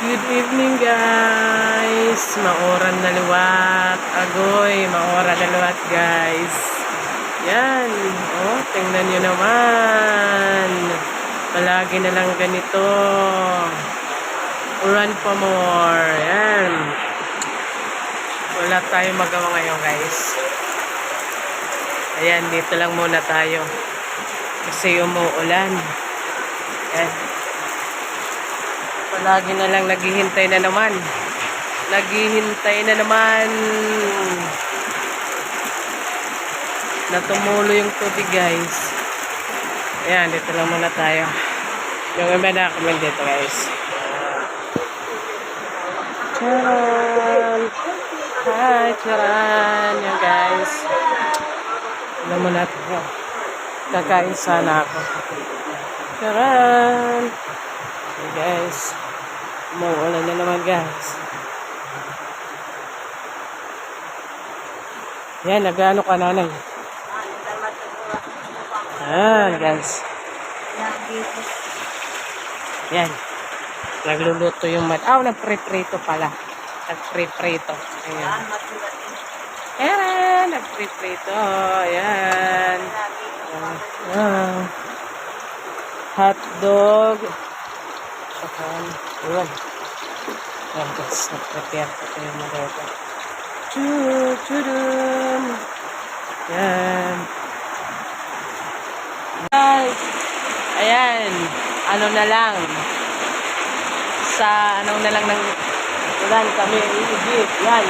Good evening guys. Maoran na liwat. Agoy, maoran na liwat guys. Yan. Oh, tingnan nyo naman. Palagi na lang ganito. Run for more. Yan. Wala tayong magawa ngayon guys. Ayan, dito lang muna tayo. Kasi umuulan. Yan. Palagi na lang naghihintay na naman. Naghihintay na naman. Na tumulo yung tubig guys. Ayan, dito lang muna tayo. Yung iba na comment dito guys. Charan! Hi, Charan! Yan guys. Alam mo. Oh. Kakain sana ako. Charan! Okay guys. Umuulan na naman guys. Yan, nag-ano ka nanay. Yan guys. Yan. Nagluluto yung mat. Ah, nagpre-prito pala. Nagpre-prito. Ayan. Ayan, nagpre-prito. Ayan. Ah. Hot dog. Saka, yun. Ayan guys, nag-prepare ko yung. Churu, churun. Ayan. Guys, ayan. Ano na lang. Sa anong na lang ng ulan kami iigit. Yan.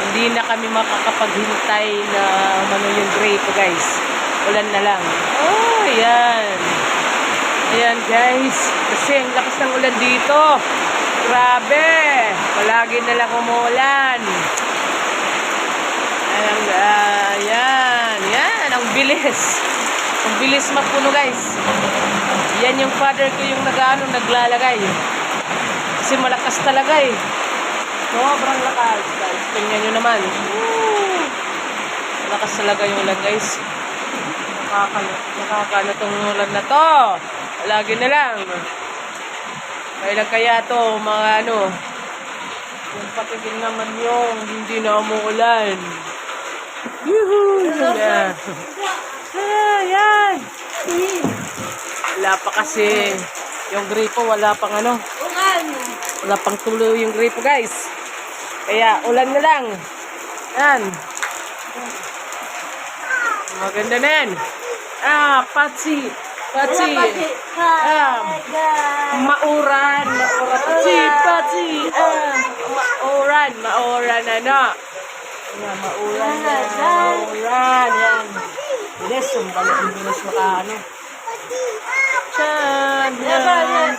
Hindi na kami makakapaghintay na ano yung grape guys. Ulan na lang. Oh, ayan. Ayan guys. Kasi ang lakas ng ulan dito. Grabe. Palagi na lang umuulan. Ayan, ah, ayan. Yan. Ang bilis. Ang bilis magpuno guys. Yan yung father ko yung nag-ano, naglalagay. Kasi malakas talaga eh. Sobrang lakas guys. Tingnan nyo naman. Woo! Malakas talaga yung ulan guys. Nakakano, nakakano tong ulan na to. Lagi na lang. Kailan kaya to mga ano. Yung patigil naman yung hindi na umuulan. Yuhu! Yeah. Ah, yan. Wala pa kasi yung gripo, wala pang ano. Wala pang tulo yung gripo, guys. Kaya ulan na lang. Yan. Maganda na yan. Ah, patsi. Patsi. Ah, mauran. Mauran. Patsi, patsi. Ah, mauran. Mauran ano. Yan, mauran. Mauran. Yan. Bilis, yung balik yung bilis maka ano. Chan. Yan.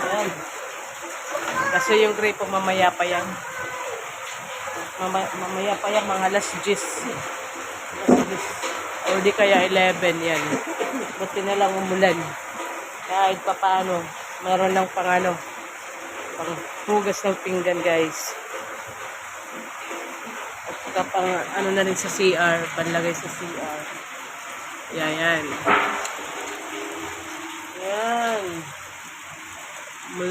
Ayan. Kasi yung grape mamaya pa yan. Mama, mamaya pa yan, mga alas 10 or di kaya 11 yan. Buti na lang umulan. Kahit pa paano meron ng pangano pang hugas ng pinggan guys. At saka pang ano na rin sa CR panlagay sa CR yan yan. Yan. Mula